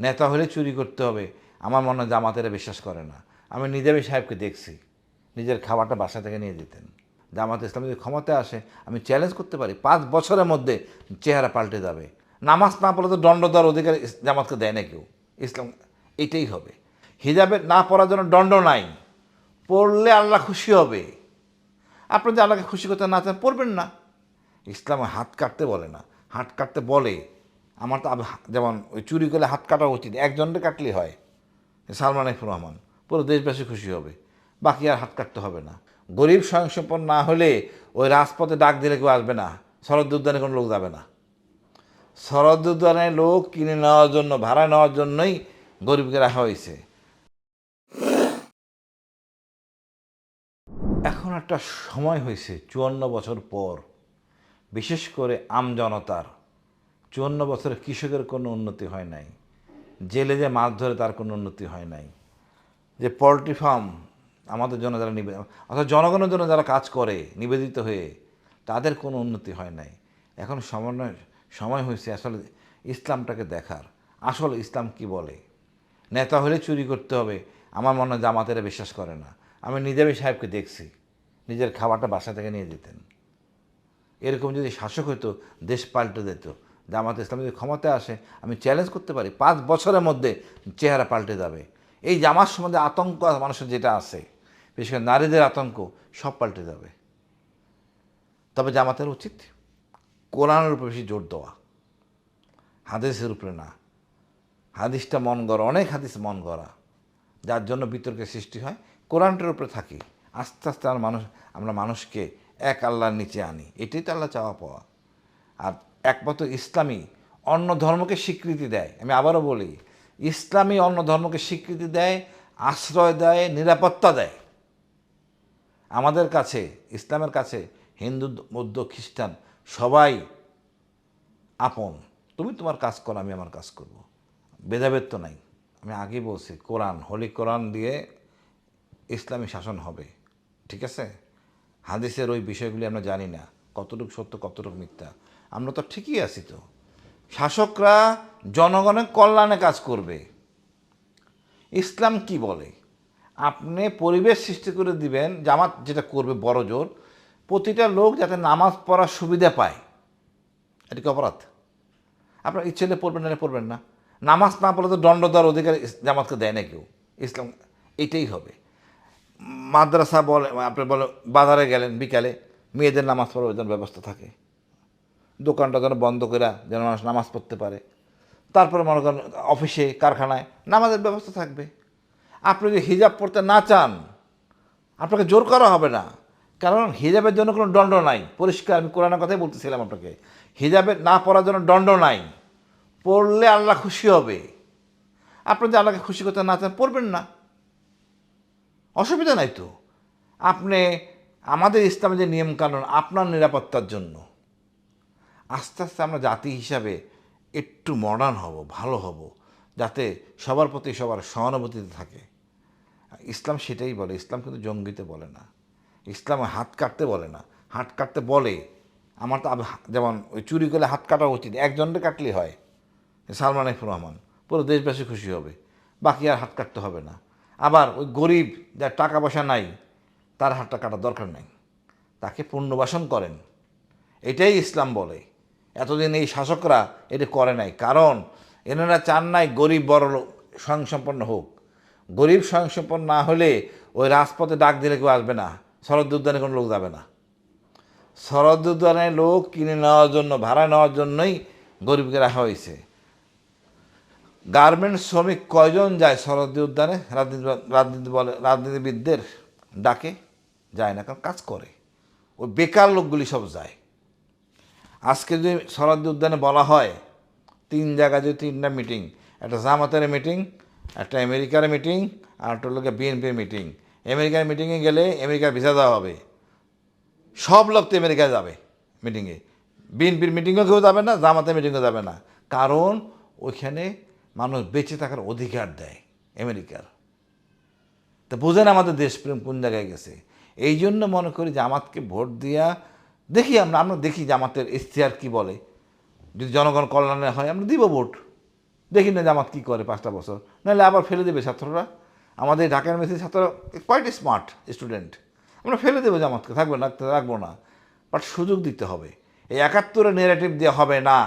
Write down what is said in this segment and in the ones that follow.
নেতা হলে চুরি করতে হবে। আমার মনে হয় জামাতেরা বিশ্বাস করে না। আমি নিজামী সাহেবকে দেখছি। নিজের খাবারটা বাসা থেকে নিয়ে যেতেন। জামাত ইসলাম যদি ক্ষমতায় আসে, আমি চ্যালেঞ্জ করতে পারি। পাঁচ বছরের মধ্যে চেহারা পাল্টে যাবে। নামাজ না পড়লে তো দণ্ড দেওয়ার অধিকার জামাতকে দেয় না কেউ। ইসলাম এটাই হবে। হিজাবে না পড়ার জন্য দণ্ড নাই। পড়লে আল্লাহ খুশি হবে। আপনি যদি আল্লাহকে খুশি করতে না চান, পড়বেন না। ইসলাম হাত কাটতে বলে না। হাত কাটতে বলে। আমার তো যেমন ওই চুরি করলে হাত কাটা উচিত একজনকে কাটলেই হয়। সালমান এফ রহমান, পুরো দেশবাসী খুশি হবে, বাকি আর হাত কাটতে হবে না। গরিব স্বয়ংসম্পন্ন না হলে ওই রাজপথে ডাক দিলে কেউ আসবে না, শরৎ উদ্যানে কোনো লোক যাবে না। শরৎ উদ্যানে লোক কিনে নেওয়ার জন্য, ভাড়া নেওয়ার জন্যই গরিবকে রাখা হয়েছে। এখন একটা সময় হয়েছে, চুয়ান্ন বছর পর, বিশেষ করে আমজনতার চুয়ান্ন বছরে কৃষকের কোনো উন্নতি হয় নাই। জেলে যে মাছ ধরে তার কোনো উন্নতি হয় নাই। যে পোলট্রি ফার্ম আমাদের জন্য যারা নিবে, অর্থাৎ জনগণের জন্য যারা কাজ করে, নিবেদিত হয়ে, তাদের কোনো উন্নতি হয় নাই। এখন সমন্বয় সময় হয়েছে আসলে ইসলামটাকে দেখার। আসল ইসলাম কি বলে? নেতা হলে চুরি করতে হবে। আমার মনে হয় জামাতেরা বিশ্বাস করে না। আমি নিজামী সাহেবকে দেখছি। নিজের খাবারটা বাসা থেকে নিয়ে যেতেন। এরকম যদি শাসক হতো দেশ পাল্টে দিত। জামাত ইসলাম যদি ক্ষমতায় আসে, আমি চ্যালেঞ্জ করতে পারি, পাঁচ বছরের মধ্যে চেহারা পাল্টে যাবে। এই জামাত সম্বন্ধে আতঙ্ক মানুষের যেটা আছে, বিশেষ করে নারীদের আতঙ্ক, সব পাল্টে যাবে। তবে জামাতের উচিত কোরআনের উপর বেশি জোর দেওয়া, হাদিসের উপরে না। হাদিসটা মন গড়া, অনেক হাদিস মন গড়া, যার জন্য বিতর্কের সৃষ্টি হয়। কোরআনটার উপরে থাকি, আস্তে আস্তে আমরা মানুষ, আমরা মানুষকে এক আল্লাহর নিচে আনি, এটাই তো আল্লাহ চাওয়া পাওয়া। আর একমাত্র ইসলামী অন্য ধর্মকে স্বীকৃতি দেয়। আমি আবারও বলি ইসলামী অন্য ধর্মকে স্বীকৃতি দেয়, আশ্রয় দেয়, নিরাপত্তা দেয়। আমাদের কাছে, ইসলামের কাছে হিন্দু বৌদ্ধ খ্রিস্টান সবাই আপন। তুমি তোমার কাজ করো, আমি আমার কাজ করব। ভেদাভেদ তো নাই। আমি আগে বলছি, কোরআন, হোলি কোরআন দিয়ে ইসলামী শাসন হবে। ঠিক আছে? হাদিসের ওই বিষয়গুলি আমরা জানি না। কতটুকু সত্য, কতটুকু মিথ্যা। আমরা তো ঠিকই আছি তো। শাসকরা জনগণের কল্যাণে কাজ করবে। ইসলাম কি বলে? আপনি পরিবেশ সৃষ্টি করে দিবেন, জামাত যেটা করবে বড় জোর, প্রতিটা লোক যাতে নামাজ পড়ার সুবিধা পায়। এটা কি অপরাধ? আপনার ইচ্ছে হলে পড়বেন, না পড়বেন না। নামাজ না পড়লে তো দণ্ড দেওয়ার অধিকার জামাতকে দেয় না কেউ। ইসলাম, এটাই হবে। মাদ্রাসা বলে, আপনি বলে, বাজারে গেলেন বিকালে মেয়েদের নামাজ পড়ার যেন ব্যবস্থা থাকে। দোকানটা যেন বন্ধ করে যেন মানুষ নামাজ পড়তে পারে। তারপরে মনে করেন অফিসে, কারখানায় নামাজের ব্যবস্থা থাকবে। আপনি যদি হিজাব পড়তে না চান, আপনাকে জোর করা হবে না। কারণ হিজাবের জন্য কোনো দণ্ড নাই। পরিষ্কার আমি কোরআনের কথাই বলতেছিলাম আপনাকে। হিজাবে না পড়ার জন্য দণ্ড নাই। পড়লে আল্লাহ খুশি হবে। আপনি যদি আল্লাহকে খুশি করতে না চান, পড়বেন না। অসুবিধা নাই তো। আপনি আমাদের ইসলামের যে নিয়মকানুন, আপনার নিরাপত্তার জন্য। আস্তে আস্তে আমরা জাতি হিসাবে একটু মডার্ন হব, ভালো হব, যাতে সবার প্রতি সবার সহানুভূতিতে থাকে। ইসলাম সেটাই বলে, ইসলাম কিন্তু জঙ্গিতে বলে না। ইসলাম হাত কাটতে বলে না। হাত কাটতে বলে, আমার তো যেমন ওই চুরি করলে হাত কাটা উচিত, একজনকে কাটলেই হয় সালমান এফ রহমান, পুরো দেশবাসী খুশি হবে, বাকি আর হাত কাটতে হবে না। আবার ওই গরিব, যার টাকা পয়সা নাই তার হাতটা কাটার দরকার নেই। তাকে পুণ্যবাসন করেন। এটাই ইসলাম বলে। এতদিন এই শাসকরা এটা করে নাই। কারণ এনারা চান নাই গরিব বড় স্বয়ংসম্পন্ন হোক। গরিব স্বয়ংসম্পন্ন না হলে ওই রাজপথে ডাক দিলে কেউ আসবে না। শরৎ উদ্যানে কোনো লোক যাবে না। শরৎ উদ্যানে লোক কিনে নেওয়ার জন্য, ভাড়া নেওয়ার জন্যই গরিবকে রাখা হয়েছে। গার্মেন্টস শ্রমিক কয়জন যায় শরৎ উদ্যানে রাজনীতি রাজনীতি বলে রাজনীতিবিদদের ডাকে। যায় না, কারণ কাজ করে। ওই বেকার লোকগুলি সব যায়। আজকে যদি শরৎ উদ্যানে বলা হয়, তিন জায়গায় যদি তিনটা মিটিং একটা জামাতের মিটিং একটা আমেরিকার মিটিং আর একটা লোকের বিএনপির মিটিং আমেরিকার মিটিংয়ে গেলে আমেরিকার ভিসা দেওয়া হবে। সব লোক তো আমেরিকায় যাবে মিটিংয়ে বিএনপির মিটিংও কেউ যাবে না, জামাতের মিটিংও যাবে না। কারণ ওইখানে মানুষ বেঁচে থাকার অধিকার দেয় আমেরিকার। তো বোঝেন আমাদের দেশপ্রেম কোন জায়গায় গেছে। এই জন্য মনে করি জামাতকে ভোট দিয়া দেখি আমরা আমরা দেখি জামাতের ইশতেহার কি বলে। যদি জনগণ কল্যাণে হয়, আমরা দিব ভোট। দেখি না জামাত কী করে পাঁচটা বছর। নাহলে আবার ফেলে দেবে ছাত্ররা। আমাদের ঢাকা ইউনিভার্সিটির ছাত্ররা কোয়াইট স্মার্ট স্টুডেন্ট আমরা ফেলে দেবো জামাতকে, থাকবে না, রাখব না। বাট সুযোগ দিতে হবে। এই একাত্তরের নেগেটিভ দেওয়া হবে না।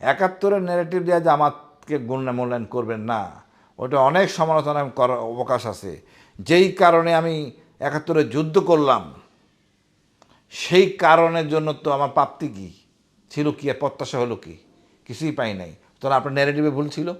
একাত্তরের নেগেটিভ দেওয়া জামাতকে গুণ মূল্যায়ন করবেন না। ওটা অনেক সমালোচনা করার অবকাশ আছে। যেই কারণে আমি একাত্তরে যুদ্ধ করলাম, সেই কারণের জন্য তো আমার প্রাপ্তি কী? ছিল কি আর প্রত্যাশা হলো কি? কিছুই পাই নাই। তখন আপনার ন্যারেটিভে ভুল ছিল?